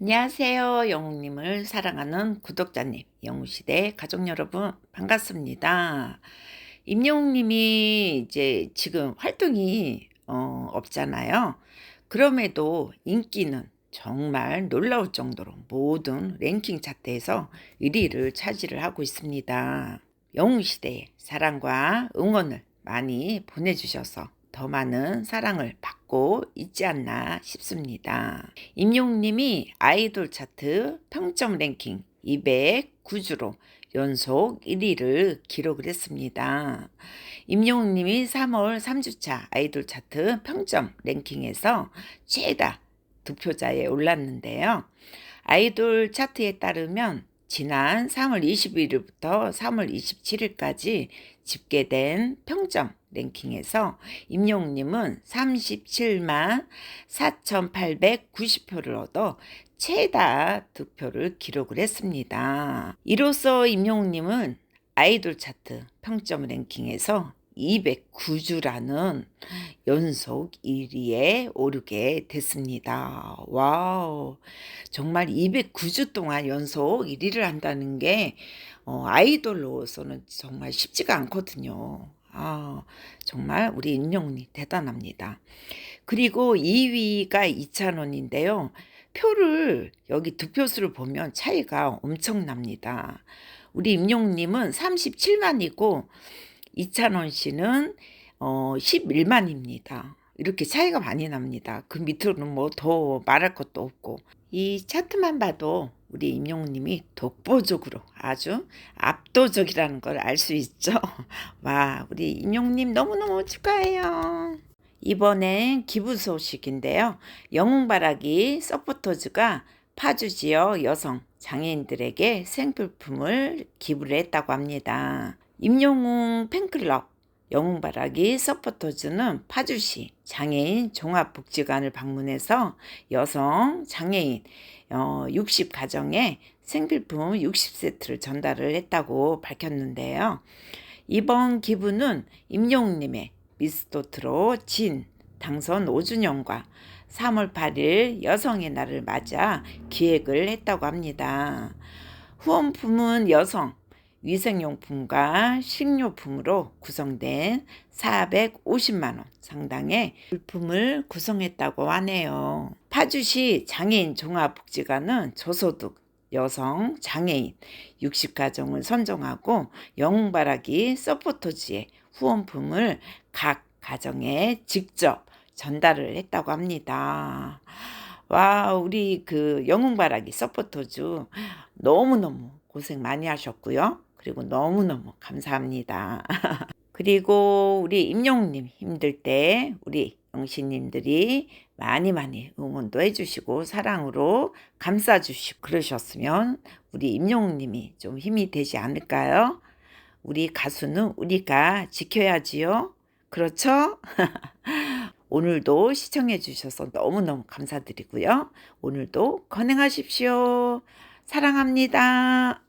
안녕하세요. 영웅님을 사랑하는 구독자님, 영웅시대 가족 여러분, 반갑습니다. 임영웅님이 이제 지금 활동이 어, 없잖아요. 그럼에도 인기는 정말 놀라울 정도로 모든 랭킹 차트에서 1위를 차지를 하고 있습니다. 영웅시대의 사랑과 응원을 많이 보내주셔서 더 많은 사랑을 받고 있지 않나 싶습니다. 임용님이 아이돌 차트 평점 랭킹 209주로 연속 1위를 기록을 했습니다. 임용님이 3월 3주차 아이돌 차트 평점 랭킹에서 최다 득표자에 올랐는데요. 아이돌 차트에 따르면 지난 3월 21일부터 3월 27일까지 집계된 평점 랭킹에서 임용님은 37만 4,890표를 얻어 최다 득표를 기록을 했습니다. 이로써 임용님은 아이돌 차트 평점 랭킹에서 209주라는 연속 1위에 오르게 됐습니다. 와우. 정말 209주 동안 연속 1위를 한다는 게 어, 아이돌로서는 정말 쉽지가 않거든요. 아, 정말 우리 임영훈이 대단합니다. 그리고 2위가 이찬원인데요. 표를 여기 득표수를 보면 차이가 엄청납니다. 우리 임용님은 37만이고 이찬원 씨는 어 11만입니다. 이렇게 차이가 많이 납니다. 그 밑으로는 뭐 더 말할 것도 없고 이 차트만 봐도 우리 임용님이 독보적으로 아주 압도적이라는 걸 알 수 있죠. 와, 우리 임용님 너무너무 축하해요. 이번엔 기부 소식인데요. 영웅바라기 서포터즈가 파주 지역 여성 장애인들에게 생필품을 기부를 했다고 합니다. 임영웅 팬클럽 영웅바라기 서포터즈는 파주시 장애인 종합복지관을 방문해서 여성 장애인 60 가정에 어, 생필품 60세트를 전달을 했다고 밝혔는데요. 이번 기부는 임영웅님의 미스도트로 진 당선 5주년과 3월 8일 여성의 날을 맞아 기획을 했다고 합니다. 후원품은 여성 위생용품과 식료품으로 구성된 450만원 상당의 물품을 구성했다고 하네요. 파주시 장애인 종합복지관은 저소득 여성 장애인 60가정을 선정하고 영웅바라기 서포터즈의 후원품을 각 가정에 직접 전달을 했다고 합니다. 와, 우리 그 영웅바라기 서포터즈 너무너무 고생 많이 하셨고요. 그리고 너무너무 감사합니다. 그리고 우리 임영웅님 힘들 때 우리 영신님들이 많이 많이 응원도 해주시고 사랑으로 감싸주시고 그러셨으면 우리 임영웅님이 좀 힘이 되지 않을까요? 우리 가수는 우리가 지켜야지요. 그렇죠? 오늘도 시청해 주셔서 너무너무 감사드리고요. 오늘도 건행하십시오. 사랑합니다.